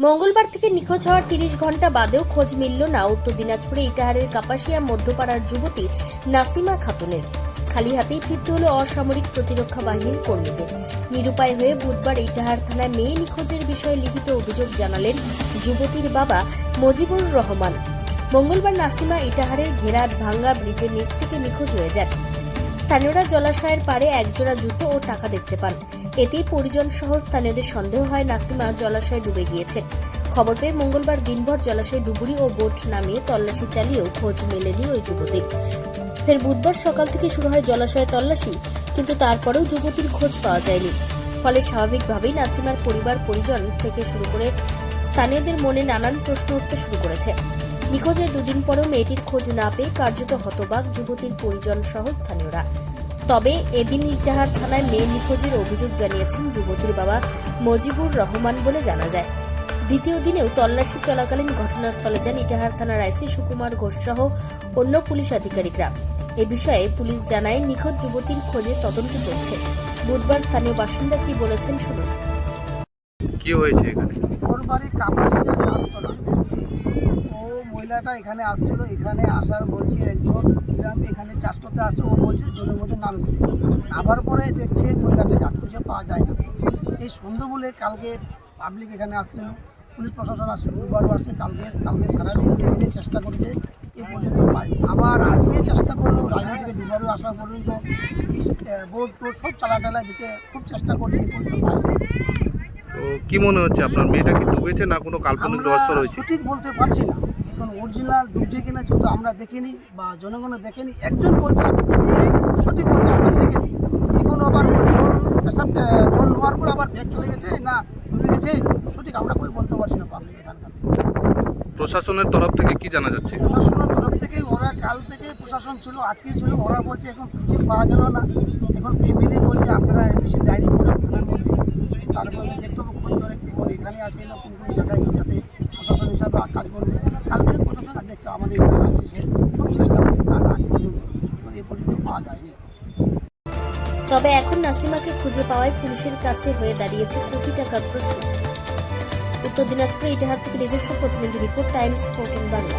মঙ্গলবার থেকে নিখোঁজ হওয়ার তিরিশ ঘণ্টা বাদেও খোঁজ মিলল না। উত্তর দিনাজপুরে ইটাহারের কাপাসিয়া মধ্যপাড়ার যুবতী নাসিমা খাতুনের। খালি হাতেই ফিরতে হলো অসামরিক প্রতিরক্ষা বাহিনীর কর্মীদের। নিরুপায় হয়ে বুধবার ইটাহার থানায় মেয়ে নিখোঁজের বিষয়ে লিখিত অভিযোগ জানালেন যুবতীর বাবা মজিবুর রহমান। মঙ্গলবার নাসিমা ইটাহারের ঘেরার ভাঙ্গা ব্রিজের নিচ থেকে নিখোঁজ হয়ে যান। স্থানীয়রা জলাশয়ের পাড়ে একজোড়া জুতো ও টাকা দেখতে পান। এতেই পরিজন সহ স্থানীয়দের সন্দেহ হয় নাসিমা জলাশয়ে ডুবে গিয়েছে। খবর পেয়ে মঙ্গলবার দিনভর জলাশয়ে ডুবুরি ও বোট নামিয়ে তল্লাশি চালিয়েও খোঁজ মেলেনি ওই যুবতীর ফের বুধবার সকাল থেকে শুরু হয় জলাশয়ে তল্লাশি, কিন্তু তারপরেও যুবতীর খোঁজ পাওয়া যায়নি। ফলে স্বাভাবিকভাবেই নাসিমার পরিবার পরিজন থেকে শুরু করে স্থানীয়দের মনে নানান প্রশ্ন উঠতে শুরু করেছে। নিখোঁজের দুদিন পরও মেয়েটির খোঁজ না পেয়ে কার্যত হতবাক যুবতীর পরিজন সহ স্থানীয়রা। তবে এদিন ইটাহার থানায় মেয়ে নিখোঁজের অভিযোগ জানিয়েছেন যুবতীর বাবা মজিবুর রহমান বলে জানা যায়। দ্বিতীয় দিনেও তল্লাশি চলাকালীন ঘটনাস্থলে যান ইটাহার থানার আইসি সুকুমার ঘোষ সহ অন্য পুলিশ আধিকারিকরা। এ বিষয়ে পুলিশ জানায় নিখোঁজ যুবতীর খোঁজে তদন্ত চলছে। বুধবার স্থানীয় বাসিন্দা কি বলেছেন শুনুন। কি হয়েছে এখানে? ওর বাড়ি কাপাসিয়া গাছতলা মহিলাটা এখানে আসছিল এখানে আসার বলছে একজন গ্রাম এখানে চাষ করতে আসছে ও বলছে জলের মধ্যে নামেছে আবার পরে দেখছে মহিলাটাকে আর খুঁজে পাওয়া যায় না। এই সন্ধ্যে বলে কালকে পাবলিক এখানে আসছিল পুলিশ প্রশাসন আসছে বুধবারও আসছে কালকে কালকে সারাদিন দেখতে চেষ্টা করেছে এই পর্যন্ত পায়নি। আবার আজকে চেষ্টা করল রাজনীতি থেকে দুবারও আসা পর্যন্ত বোর্ড টোর্ড সব চালা টালা দিতে খুব চেষ্টা করছে এই পর্যন্ত পায়নি। কি মনে হচ্ছে আপনার মেয়েটা কি ডুবেছে না কোনো কাল্পনিক রহস্য রয়েছে? সঠিক বলতে পারছি না। এখন অরিজিনাল ডুবছে কিনা যেহেতু আমরা দেখিনি বা জনগণও দেখেনি একজন বলছে আমি দেখেছি সঠিক বলছে আমরা দেখেছি। এখন আবার জল পেশাব জল নেওয়ার পর আবার ব্যাগ চলে গেছে না ডুবে গেছে সঠিক আমরা কই বলতে পারছি না পাবলিক এখানকার। প্রশাসনের তরফ থেকে কি জানা যাচ্ছে? প্রশাসনের তরফ থেকে ওরা কাল থেকে প্রশাসন ছিল আজকেই ছিল ওরা বলছে এখন খুঁজে পাওয়া গেল না। এখন ফ্যামিলি বলছে আপনারা বেশি ডায়েরি করে থানার মধ্যে তারপরে দেখতে হবে খোঁজ করে ওর এখানে আছে না কোন কোন জায়গায় যাতে প্রশাসন হিসাবে কাজ করবে। কাল থেকে প্রশাসন আর দেখছে আমাদের এখানে আছে সে। খুব চেষ্টা করছে আর আজ পর্যন্ত এ পর্যন্ত পাওয়া যায়নি। তবে এখন নাসিমাকে খুঁজে পাওয়ায় পুলিশের কাছে হয়ে দাঁড়িয়েছে কোটি টাকার প্রশ্ন। উত্তর দিনাজপুর ইটাহার থেকে নিজস্ব প্রতিনিধি রিপোর্ট, টাইমস, ফোর্টিন বাংলা।